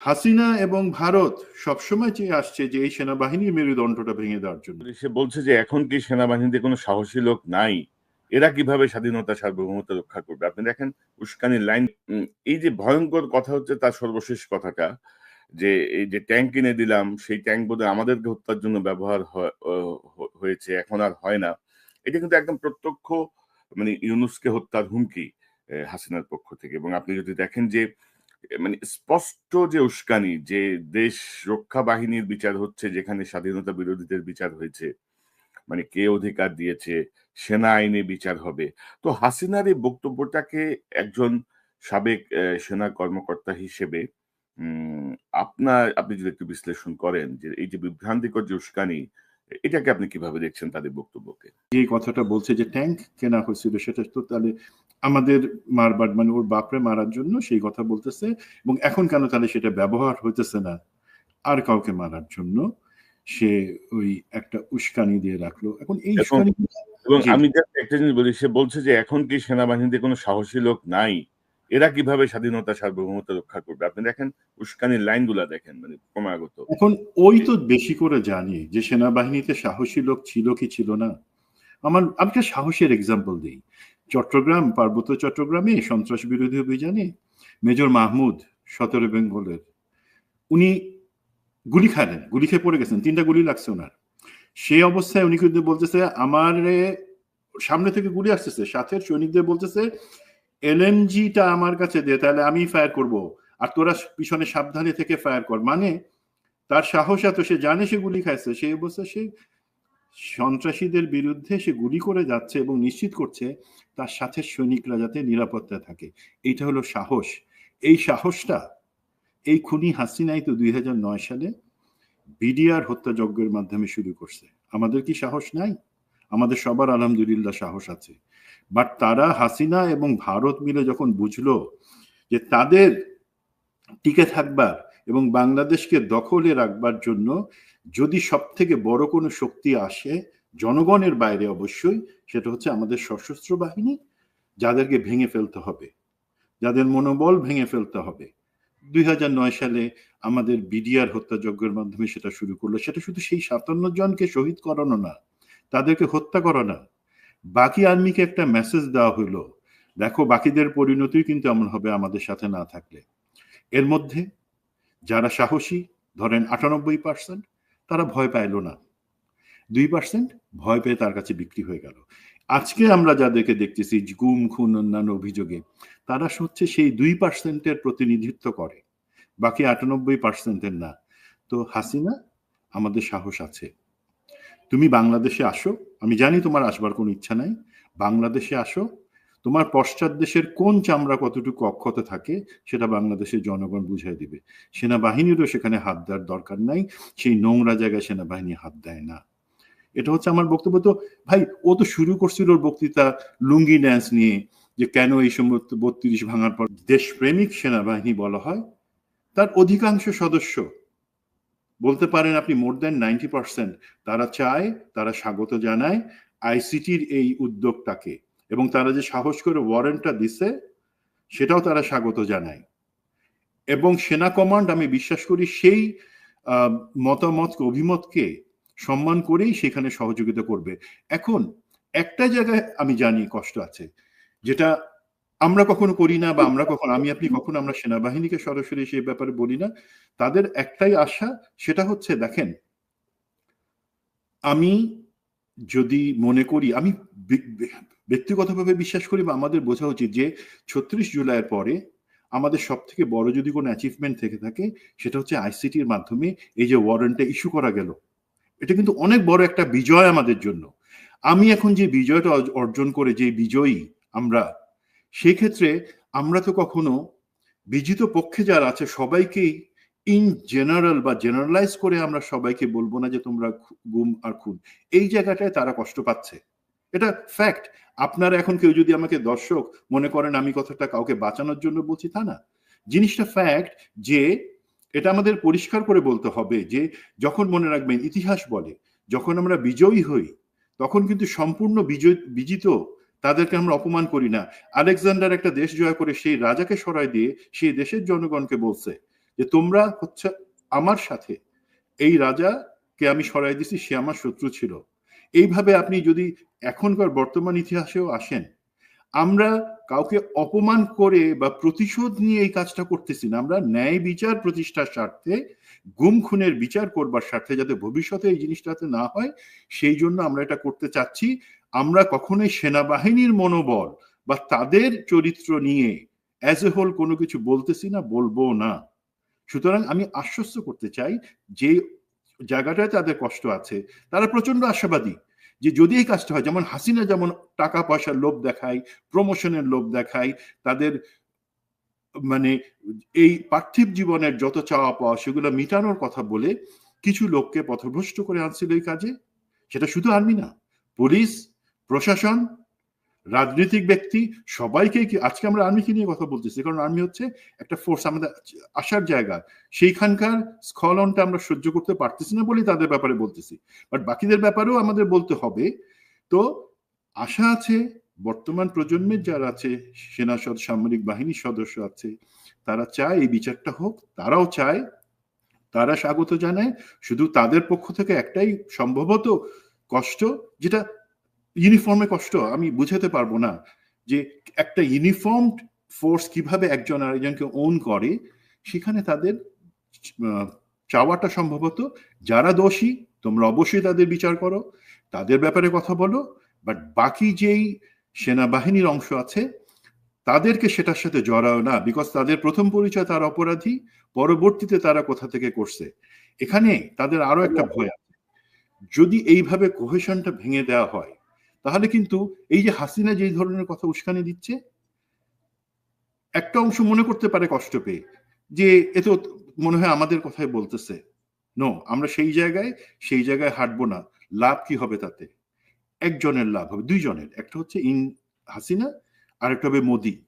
হাসিনা এবং ভারত সবসময় চেয়ে আসছে যে এই সেনাবাহিনীর মেরুদণ্ডটা ভেঙে দেওয়ার জন্য। সে বলছে যে এখন কি সেনাবাহিনীতে কোনো সাহসী লোক নাই? এরা কীভাবে স্বাধীনতা, সার্বভৌমত্ব রক্ষা করবে? আপনি দেখেন উস্কানির লাইন এই যে ভয়ঙ্কর কথা হচ্ছে তার সর্বশেষ কথাটা, যে এই যে ট্যাঙ্ক কিনে দিলাম, সেই ট্যাঙ্ক বোধহয় আমাদেরকে হত্যার জন্য ব্যবহার হয়- হয়েছে, এখন আর হয় না। এটা কিন্তু একদম প্রত্যক্ষ মানে ইউনুসকে হত্যার হুমকি হাসিনার পক্ষ থেকে। এবং আপনি যদি দেখেন যে মানে স্পষ্ট যে উস্কানি যে দেশ রক্ষা বাহিনীর বিচার হচ্ছে, যেখানে স্বাধীনতা বিরোধীদের বিচার হয়েছে মানে কে অধিকার দিয়েছে, সেনা আইনে বিচার হবে। তো হাসিনার এই বক্তব্যটাকে একজন সাবেক সেনা কর্মকর্তা হিসেবে আপনার, আপনি যদি একটু বিশ্লেষণ করেন যে এই যে বিভ্রান্তিকর যে উস্কানি, এটাকে আপনি কীভাবে দেখছেন তাদের বক্তব্যকে? যে কথাটা বলছে যে ট্যাঙ্ক কেনা হয়েছিল, সেটা তো তাহলে আমাদের মারবার মানে ওর বাপরে মারার জন্য সেই কথা বলতেছে এবং এখন কেন তাহলে সেটা ব্যবহার হইতেছে না? আর কাউকে মারার জন্য সে ওই একটা উস্কানি দিয়ে রাখল। এখন এই এবং-। আমি একটা জিনিস বলি সে বলছে যে এখন কি সেনাবাহিনীতে কোনো সাহসী লোক নাই? এরা কীভাবে স্বাধীনতা সার্বভৌমত্ব রক্ষা করবে? আপনি দেখেন উস্কানির লাইনগুলা দেখেন মানে ক্রমাগত। এখন ওই তো বেশি করে জানি যে সেনাবাহিনীতে সাহসী লোক ছিল কি ছিল না। আমার আমি একটা সাহসের এক্সাম্পল দিই। চট্টগ্রাম, পার্বত্য চট্টগ্রামে সন্ত্রাস বিরোধী অভিযানে মেজর মাহমুদ সতেরো বেঙ্গলের। উনি গুলি খালেন, গুলি খেয়ে পড়ে গেছেন, তিনটা গুলি লাগছে ওনার। সেই অবস্থায় উনি কিন্তু বলতেছে, আমার সামনে থেকে গুলি আসতেছে। সাথে সৈনিকদের বলতেছে, এলএমজিটা আমার কাছে দে, তাহলে আমি ফায়ার করব। আর তোরা পিছনে সাবধানে থেকে ফায়ার কর। মানে তার সাহস এত, সে জানে সে গুলি খাইছে, সেই অবস্থায় সে সন্ত্রাসীদের বিরুদ্ধে সে গুলি করে যাচ্ছে এবং নিশ্চিত করছে তার সাথে সৈনিকরা যাতে নিরাপত্তা থাকে। এইটা হলো সাহস। এই সাহসটা, এই খুনি হাসিনাই তো দুই হাজার নয় সালে বিডিআর হত্যাযজ্ঞের মাধ্যমে শুরু করছে। আমাদের কি সাহস নাই? আমাদের সবার আলহামদুলিল্লাহ সাহস আছে। বাট তারা হাসিনা এবং ভারত মিলে যখন বুঝলো যে তাদের টিকে থাকবার এবং বাংলাদেশকে দখলে রাখবার জন্য যদি সব থেকে বড় কোনো শক্তি আসে জনগণের বাইরে অবশ্যই, সেটা হচ্ছে আমাদের সশস্ত্র বাহিনী, যাদেরকে ভেঙে ফেলতে হবে, যাদের মনোবল ভেঙে ফেলতে হবে। দুই হাজার নয় সালে আমাদের বিডিআর হত্যাযজ্ঞের মাধ্যমে সেটা শুরু করল। সেটা শুধু সেই সাতান্ন জনকে শহীদ করানো না, তাদেরকে হত্যা করা না। বাকি আর্মিকে একটা মেসেজ দেওয়া হলো, দেখো বাকিদের পরিণতি কিন্তু এমন হবে আমাদের সাথে না থাকলে। এর মধ্যে যারা সাহসী, ধরেন আটানব্বই পার্সেন্ট তারা ভয় পাইল না। দুই পার্সেন্ট ভয় পেয়ে তার কাছে বিক্রি হয়ে গেল। আজকে আমরা যাদেরকে দেখতেছি, গুম, খুন, অন্যান্য অভিযোগে, তারা হচ্ছে সেই দুই পার্সেন্টের প্রতিনিধিত্ব করে। বাকি আটানব্বই পার্সেন্টের না। তো হাসিনা, আমাদের সাহস আছে। তুমি বাংলাদেশে আসো। আমি জানি তোমার আসবার কোনো ইচ্ছা নাই। বাংলাদেশে আসো। তোমার পশ্চাৎ দেশের কোন চামড়া কতটুকু অক্ষত থাকে, সেটা বাংলাদেশের জনগণ বুঝাই দিবে। সেনাবাহিনীরও সেখানে হাত দেওয়ার দরকার নাই, সেই নোংরা জায়গায় সেনাবাহিনী হাত দেয় না। এটা হচ্ছে আমার বক্তব্য। তো ভাই, ও তো শুরু করছিল ওর বক্তৃতা লুঙ্গি ড্যান্স নিয়ে, যে কেন এই সমস্ত বত্রিশ ভাঙার পর দেশপ্রেমিক সেনাবাহিনী বলা হয়, তার অধিকাংশ সদস্য বলতে পারেন আপনি মোর দেন নাইনটি পার্সেন্ট, তারা চায়, তারা স্বাগত জানায়, আইসিটির এই উদ্যোগটাকে এবং তারা যে সাহস করে ওয়ারেন্টটা দিছে সেটাও তারা স্বাগত জানায়। এবং সেনা কমান্ড আমি বিশ্বাস করি সেই আহ, মতামতকে অভিমতকে সম্মান করেই সেখানে সহযোগিতা করবে। এখন একটা জায়গায় আমি জানি কষ্ট আছে যেটা আমরা কখনো করি না বা আমরা কখনো আমি আপনি কখনো আমরা সেনাবাহিনীকে সরাসরি সেই ব্যাপারে বলি না তাদের একটাই আশা সেটা হচ্ছে দেখেন আমি যদি মনে করি আমি ব্যক্তিগতভাবে বিশ্বাস করি বা আমাদের বোঝা উচিত যে ছত্রিশ জুলাইয়ের পরে আমাদের সব থেকে বড় যদি কোনো অ্যাচিভমেন্ট থেকে থাকে, সেটা হচ্ছে আইসিটির মাধ্যমে এই যে ওয়ারেন্টটা ইস্যু করা গেল। এটা কিন্তু অনেক বড় একটা বিজয় আমাদের জন্য। আমি এখন যে বিজয়টা অর্জন করে যে বিজয়ী আমরা, সেই ক্ষেত্রে আমরা তো কখনো বিজিত পক্ষে যারা আছে সবাইকেই ইন জেনারেল বা জেনারেলাইজ করে আমরা সবাইকে বলব না যে তোমরা গুম আর খুন। এই জায়গাটায় তারা কষ্ট পাচ্ছে। এটা ফ্যাক্ট আপনারা এখন কেউ যদি আমাকে দর্শক মনে করেন আমি কথাটা কাউকে বাঁচানোর জন্য বলছি, তা না। জিনিসটা ফ্যাক্ট যে এটা আমাদের পরিষ্কার করে বলতে হবে যে যখন মনে রাখবেন ইতিহাস বলে, যখন আমরা বিজয়ী হই, তখন কিন্তু সম্পূর্ণ বিজয়, বিজিত তাদেরকে আমরা অপমান করি না। আলেকজান্ডার একটা দেশ জয় করে সেই রাজাকে সরাই দিয়ে সেই দেশের জনগণকে বলছে যে, তোমরা হচ্ছে আমার সাথে। এই রাজাকে আমি সরাই দিছি সে আমার শত্রু ছিল। এইভাবে আপনি যদি এখনকার বর্তমান ইতিহাসেও আসেন। আমরা কাউকে অপমান করে বা প্রতিশোধ নিয়ে এই কাজটা করতেছি না। আমরা ন্যায় বিচার প্রতিষ্ঠার স্বার্থে, গুম খুনের বিচার করবার স্বার্থে যাতে ভবিষ্যতে এই জিনিসটাতে না হয়, সেই জন্য আমরা এটা করতে চাচ্ছি। আমরা কখনোই সেনাবাহিনীর মনোবল বা তাদের চরিত্র নিয়ে অ্যাজ এ হোল কোনো কিছু বলতেছি না, বলব না। সুতরাং আমি আশ্বস্ত করতে চাই যে জায়গাটায় তাদের কষ্ট আছে, তারা প্রচণ্ড আশাবাদী। যে যদি এই কাজটা হয়, যেমন হাসিনা যেমন টাকা পয়সার লোভ দেখায় প্রমোশনের লোভ দেখায়, তাদের মানে এই পার্থিব জীবনের যত চাওয়া পাওয়া সেগুলো মিটানোর কথা বলে কিছু লোককে পথভ্রষ্ট করে আনছিল এই কাজে? সেটা শুধু আর্মি না, পুলিশ, প্রশাসন রাজনৈতিক ব্যক্তি সবাইকে আজকে আমরা আর্মিকে নিয়ে কথা বলতেছি, কারণ আর্মি হচ্ছে একটা ফোর্স আমাদের আসার জায়গা। সেইখানকার স্খলনটা আমরা সহ্য করতে পারতেছি না বলেই তাদের ব্যাপারে বলতেছি। বাট বাকিদের ব্যাপারেও আমাদের বলতে হবে। তো আশা আছে, বর্তমান প্রজন্মের যারা আছে, সেনা সদ, সামরিক বাহিনীর সদস্য আছে, তারা চায় এই বিচারটা হোক, তারাও চায়, তারা স্বাগত জানায়। শুধু তাদের পক্ষ থেকে একটাই সম্ভবত কষ্ট, যেটা ইউনিফর্মে কষ্ট, আমি বুঝাতে পারব না যে একটা ইউনিফর্ম ফোর্স কীভাবে একজন আরেকজনকে ওন করে, সেখানে তাদের চাওয়াটা সম্ভবত যারা দোষী, তোমরা অবশ্যই তাদের বিচার করো, তাদের ব্যাপারে কথা বলো বাট বাকি যেই সেনাবাহিনীর অংশ আছে, তাদেরকে সেটার সাথে জড়াও না বিকজ তাদের প্রথম পরিচয় তার অপরাধী, পরবর্তীতে তারা কোথা থেকে করছে। এখানে তাদের আরও একটা ভয় আছে। যদি এইভাবে কোহেশনটা ভেঙে দেওয়া হয় তাহলে কিন্তু এই যে হাসিনা যেই ধরনের কথা উস্কানি দিচ্ছে, একটা অংশ মনে করতে পারে কষ্ট পেয়ে যে এ তো মনে হয় আমাদের কথাই বলতেছে। নো আমরা সেই জায়গায় সেই জায়গায় হাঁটবো না। লাভ কি হবে তাতে? একজনের লাভ হবে, দুইজনের। একটা হচ্ছে ইন হাসিনা আর একটা হবে মোদি।